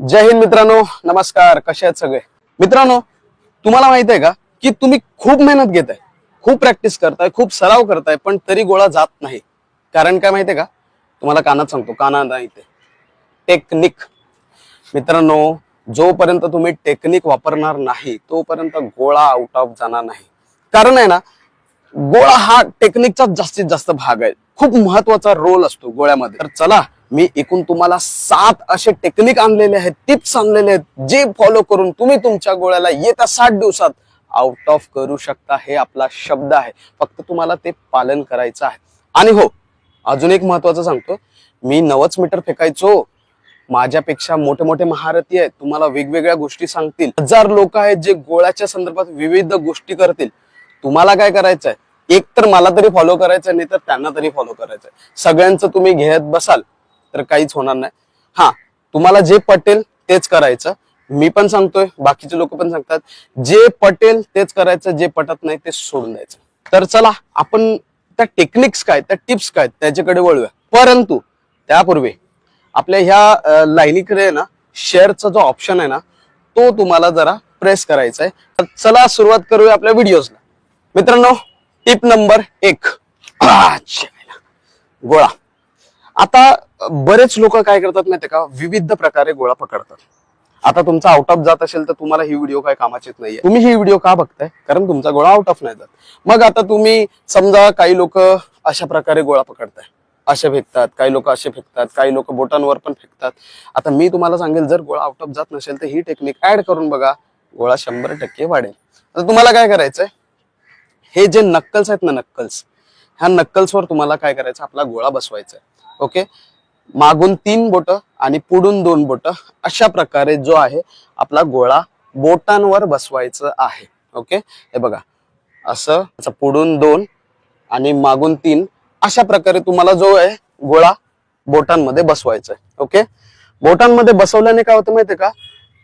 जय हिंद मित्रांनो नमस्कार कसे आहेत सगळे? मित्रांनो तुम्हाला माहीत आहे का की तुम्ही खूप मेहनत घेताय खूप प्रॅक्टिस करताय खूप सराव करताय पण तरी गोळा जात नाही. कारण काय माहितीये का? तुम्हाला कानात सांगतो काना नाही ते. टेक्निक मित्रांनो जोपर्यंत तुम्ही टेक्निक वापरणार नाही तोपर्यंत गोळा आउट ऑफ जाणार नाही. कारण आहे ना गोळा हा टेक्निकचा जास्तीत जास्त भाग आहे. खूप महत्त्वाचा रोल असतो गोळ्यामध्ये. तर चला मी एकूण तुम्हाला सात असे टेक्निक आणलेले आहेत टिप्स आणलेले आहेत जे फॉलो करून तुम्ही तुमच्या गोळ्याला येत्या सात दिवसात आउट ऑफ करू शकता हे आपला शब्द आहे. फक्त तुम्हाला ते पालन करायचं आहे. आणि हो अजून एक महत्वाचं सांगतो. मी नवच मीटर फेकायचो. माझ्यापेक्षा मोठे मोठे महारथी आहेत. तुम्हाला वेगवेगळ्या गोष्टी सांगतील. हजार लोक आहेत जे गोळ्याच्या संदर्भात विविध गोष्टी करतील. तुम्हाला काय करायचंय? एक तर मला तरी फॉलो करायचं नाही तर त्यांना तरी फॉलो करायचंय. सगळ्यांचं तुम्ही घेत बसाल. तर काहीच होणार नाही. हा तुम्हाला जे पटेल तेच करायचं. मी पण सांगतोय बाकीचे लोक पण सांगतात. जे पटेल तेच करायचं जे पटत नाही ते सोडून द्यायचं. तर चला आपण त्या टेक्निक्स काय त्या टिप्स काय त्याच्याकडे वळूया. परंतु त्यापूर्वी आपल्या ह्या लाईनीकडे ना शेअरचा जो ऑप्शन आहे ना तो तुम्हाला जरा प्रेस करायचा आहे. तर चला सुरुवात करूया आपल्या व्हिडिओजला मित्रांनो टिप नंबर एक. गोळा. आता बरेच लोक काय करतात माहितीये का? विविध प्रकारे गोळा पकडतात. आता तुमचा आउट ऑफ जात असेल तर तुम्हाला ही व्हिडिओ काय कामाचीच नाहीये. तुम्ही ही व्हिडिओ का बघताय? कारण तुमचा गोळा आउट ऑफ नाही जात. मग आता तुम्ही समजा काही लोक अशा प्रकारे गोळा पकडताय. असे फेकतात काही लोक असे फेकतात काही लोक बोटांवर पण फेकतात. आता मी तुम्हाला सांगेल जर गोळा आउट ऑफ जात नसेल तर ही टेक्निक ऍड करून बघा गोळा शंभर टक्के वाढेल. आता तुम्हाला काय करायचंय? हे जे नक्कल्स आहेत ना नक्कल्स ह्या नक्कल्सवर तुम्हाला काय करायचं? आपला गोळा बसवायचा आहे ओके मागून तीन बोट आणि पुढून दोन बोट अशा प्रकारे जो आहे आपला गोळा बोटांवर बसवायचं आहे. ओके? हे बघा. असं पुढून दोन आणि मागून तीन अशा प्रकारे तुम्हाला जो आहे गोळा बोटांमध्ये बसवायचा आहे ओके? बोटांमध्ये बसवल्याने काय होतं माहितीये का?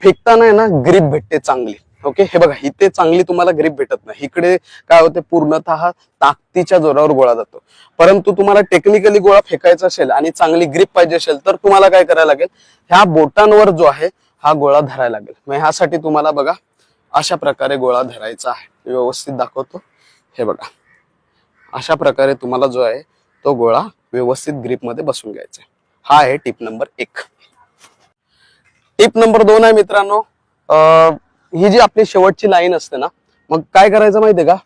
फेकताना आहे ना ग्रीप भेटते चांगली. ओके? हे बघा इथे चांगली तुम्हाला ग्रीप भेटत नाही. इकडे काय होते पूर्णतः ताकदीच्या जोरावर गोळा जातो. परंतु तुम्हाला टेक्निकली गोळा फेकायचा असेल आणि चांगली ग्रीप पाहिजे असेल तर तुम्हाला काय करायला लागेल? ह्या बोटांवर जो आहे हा गोळा धरायला लागेल. मग ह्यासाठी तुम्हाला बघा अशा प्रकारे गोळा धरायचा आहे. मी व्यवस्थित दाखवतो. हे बघा. अशा प्रकारे तुम्हाला जो आहे तो गोळा व्यवस्थित ग्रीपमध्ये बसून घ्यायचा हा आहे टिप नंबर एक. टिप नंबर दोन आहे मित्रांनो. अं, ही जी आपली शेवटची लाईन असते ना मग काय करायचं माहितीये का?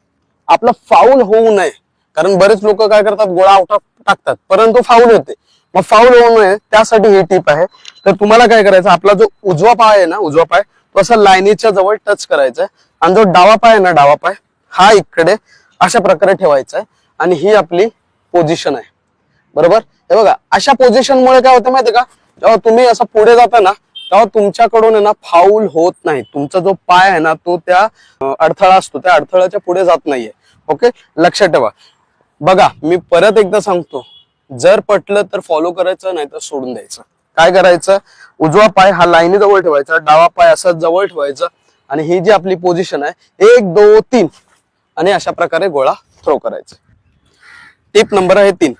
आपलं फाऊल होऊ नये. कारण बरेच लोक काय करतात गोळा आउट टाकतात परंतु फाऊल होते. मग फाऊल होऊ नये त्यासाठी ही टीप आहे. तर तुम्हाला काय करायचं आपला जो उजवा पाय आहे ना उजवा पाय तो असा लाईनीच्या जवळ टच करायचा आहे. आणि जो डावा पाय आहे ना डावा पाय हा इकडे अशा प्रकारे ठेवायचा आहे. आणि ही आपली पोझिशन आहे. बरोबर? हे बघा अशा पोझिशनमुळे काय होतं माहितीये का? जेव्हा तुम्ही असं पुढे जाता ना तेव्हा तुमच्याकडून आहे ना फाऊल होत नाही. तुमचा जो पाय आहे ना तो त्या अडथळा असतो. त्या अडथळ्याच्या पुढे जात नाहीये. ओके लक्षात ठेवा. बघा मी परत एकदा सांगतो. जर पटलं तर फॉलो करायचं नाही तर सोडून द्यायचं. काय करायचं? उजवा पाय हा लाईनी जवळ ठेवायचा डावा पाय असा जवळ ठेवायचा आणि ही जी आपली पोझिशन आहे एक दो तीन आणि अशा प्रकारे गोळा थ्रो करायचा. टिप नंबर आहे तीन.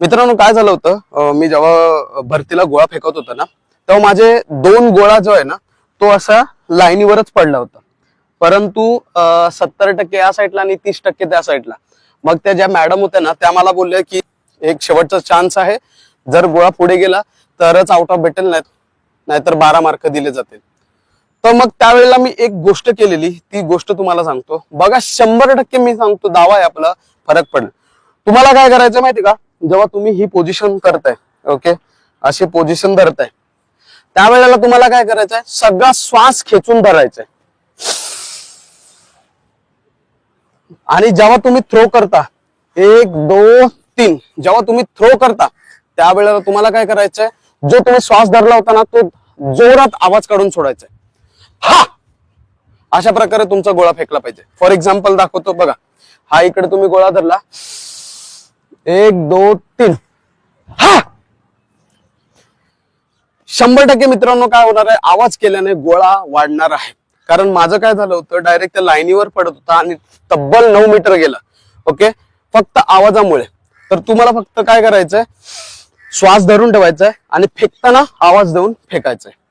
मित्रांनो काय झालं होतं? मी जेव्हा भरतीला गोळा फेकत होता ना तेव्हा माझे दोन गोळा जो आहे ना तो असा लाईनीवरच पडला होता. परंतु सत्तर टक्के या साईडला आणि तीस टक्के त्या साईडला मग त्या ज्या मॅडम होत्या ना त्या मला बोलल्या की एक शेवटचा चान्स आहे. जर गोळा पुढे गेला तरच आउट ऑफ भेटेल नाही नाहीतर बारा मार्क दिले जातील. तर मग त्यावेळेला मी एक गोष्ट केलेली ती गोष्ट तुम्हाला सांगतो. बघा शंभर टक्के मी सांगतो दावा आहे आपला फरक पडेल. तुम्हाला काय करायचं माहिती का? जेव्हा तुम्ही ही पोझिशन करताय ओके अशी पोझिशन धरताय त्यावेळेला तुम्हाला काय करायचंय? सगळा श्वास खेचून धरायचा आणि जेव्हा तुम्ही थ्रो करता एक दोन तीन जेव्हा तुम्ही थ्रो करता त्यावेळेला तुम्हाला काय करायचंय? जो तुम्ही श्वास धरला होता ना तो जोरात आवाज काढून सोडायचा हा! अशा प्रकारे तुमचा गोळा फेकला पाहिजे. फॉर एक्झाम्पल दाखवतो बघा. हा इकडे तुम्ही गोळा धरला. एक दोन तीन. हा! शंभर टक्के मित्रांनो काय होणार आहे? आवाज केल्याने गोळा वाढणार आहे. कारण माझं काय झालं होतं डायरेक्ट त्या लाईनीवर पडत होता आणि तब्बल नऊ मीटर गेलं. ओके फक्त आवाजामुळे. तर तुम्हाला फक्त काय करायचंय? श्वास धरून ठेवायचा आहे आणि फेकताना आवाज देऊन फेकायचा आहे